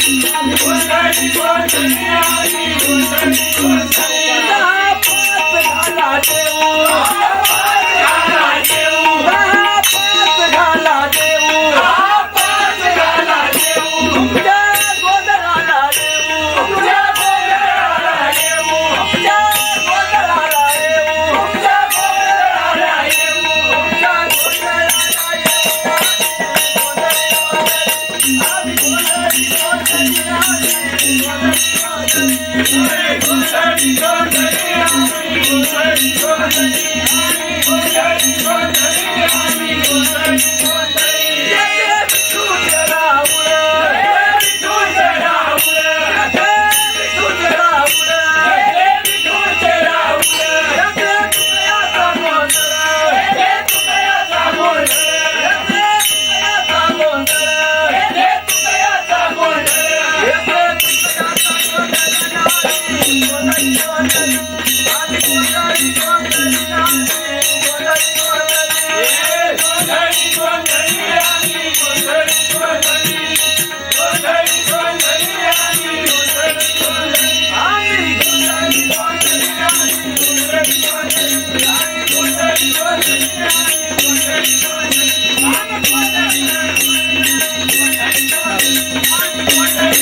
Thank you.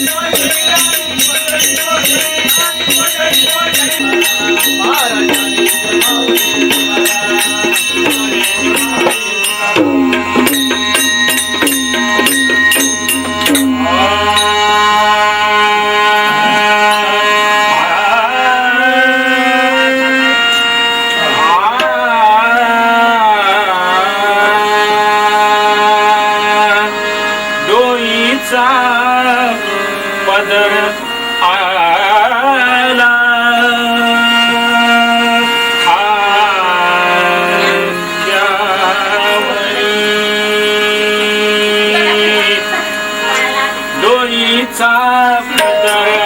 Lord. love, love.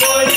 Koli